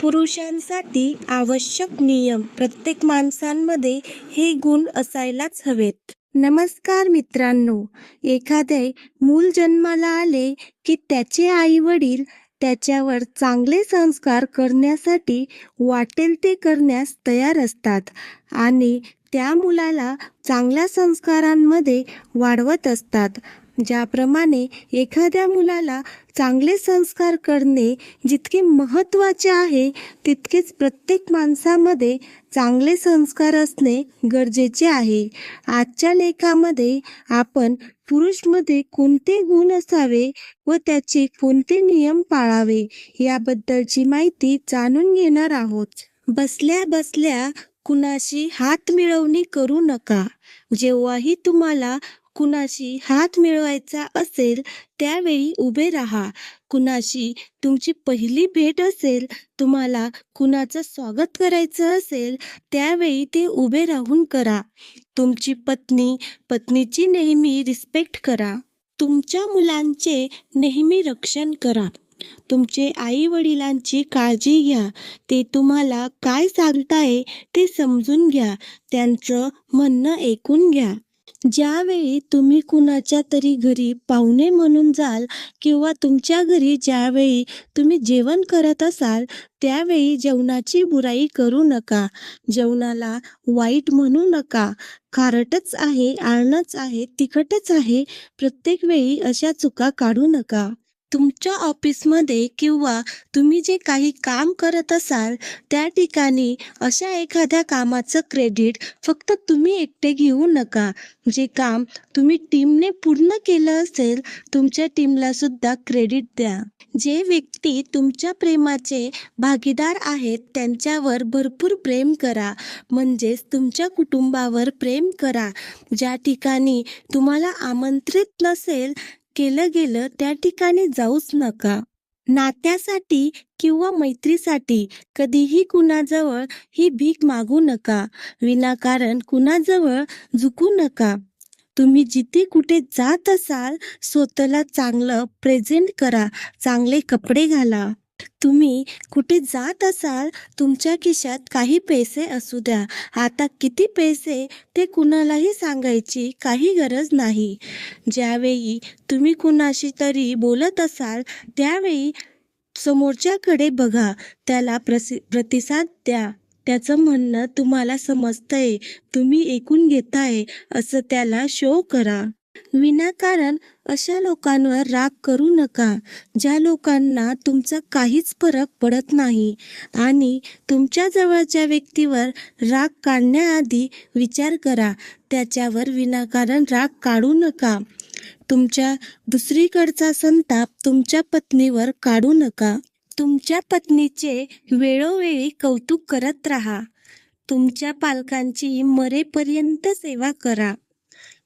पुरुषांसाठी आवश्यक नियम प्रत्येक माणसांमध्ये हे गुण असायलाच हवेत. नमस्कार मित्रांनो एखादे मूल जन्माला आले की त्याचे आई वडील त्याच्यावर चांगले संस्कार करण्यासाठी वाटेल ते करण्यास तयार असतात आणि त्या मुलाला चांगल्या संस्कारांमध्ये वाढवत असतात. ज्याप्रमाणे एखाद्या मुलाला चांगले संस्कार करणे जितके महत्त्वाचे आहे तितकेच प्रत्येक माणसामध्ये चांगले संस्कार असणे गरजेचे आहे. आजच्या लेखामध्ये आपण पुरुषमध्ये कोणते गुण असावे व त्याचे कोणते नियम पाळावे याबद्दलची माहिती जाणून घेणार आहोत. बसल्या बसल्या कुणाशी हात मिळवणी करू नका. जेव्हाही तुम्हाला कुणाशी हात मिळवायचा असेल त्यावेळी उभे राहा. कुणाशी तुमची पहिली भेट असेल तुम्हाला कुणाचं स्वागत करायचं असेल त्यावेळी ते उभे राहून करा. तुमची पत्नी पत्नीची नेहमी रिस्पेक्ट करा. तुमच्या मुलांचे नेहमी रक्षण करा. तुमचे आई वडिलांची काळजी घ्या. ते तुम्हाला काय सांगताय ते समजून घ्या. त्यांचं म्हणणं ऐकून घ्या. ज्यावेळी तुम्ही कुणाच्या तरी घरी पाहुणे म्हणून जाल किंवा तुमच्या घरी ज्यावेळी तुम्ही जेवण करत असाल त्यावेळी जेवणाची बुराई करू नका. जेवणाला वाईट म्हणू नका. खारटच आहे आळणच आहे तिखटच आहे. प्रत्येक वेळी अशा चुका काढू नका. तुमच्या ऑफिसमध्ये किंवा तुम्ही जे काही काम करत असाल त्या ठिकाणी अशा एखाद्या कामाचं क्रेडिट फक्त तुम्ही एकटे घेऊ नका. जे काम तुम्ही टीमने पूर्ण केलं असेल तुमच्या टीमला सुद्धा क्रेडिट द्या. जे व्यक्ती तुमच्या प्रेमाचे भागीदार आहेत त्यांच्यावर भरपूर प्रेम करा. म्हणजेच तुमच्या कुटुंबावर प्रेम करा. ज्या ठिकाणी तुम्हाला आमंत्रित नसेल केलं गेलं त्या ठिकाणी जाऊच नका. नात्यासाठी किंवा मैत्रीसाठी कधीही कुणाजवळ ही भीक मागू नका. विनाकारण कुणाजवळ झुकू नका. तुम्ही जिथे कुठे जात असाल स्वतःला चांगलं प्रेझेंट करा. चांगले कपडे घाला. तुम्ही कुठे जात असाल तुमच्या खिशात काही पैसे असू द्या. आता किती पैसे ते कुणालाही सांगायची काही गरज नाही. ज्यावेळी तुम्ही कुणाशी तरी बोलत असाल त्यावेळी समोरच्याकडे बघा. त्याला प्रसि प्रतिसाद द्या. त्याचं म्हणणं तुम्हाला समजतंय. तुम्ही ऐकून घेताय. असं त्याला शो करा. विनाकारण अशा लोकांवर राग करू नका ज्या लोकांना तुमचा काहीच फरक पडत नाही आणि तुमच्या जवळच्या व्यक्तीवर राग काढण्याआधी विचार करा त्याच्यावर विनाकारण राग काढू नका. तुमच्या दुसरीकडचा संताप तुमच्या पत्नीवर काढू नका. तुमच्या पत्नीचे वेळोवेळी कौतुक करत राहा. तुमच्या पालकांची मरेपर्यंत सेवा करा.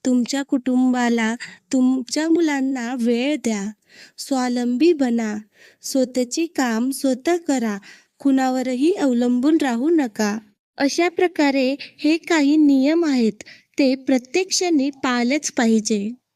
तुमच्या कुटुंबाला तुमच्या मुलांना वेळ द्या. स्वावलंबी बना. स्वतःची काम स्वतः करा. कुणावरही अवलंबून राहू नका. अशा प्रकारे हे काही नियम आहेत. ते प्रत्येक क्षणी पाळलेच पाहिजे.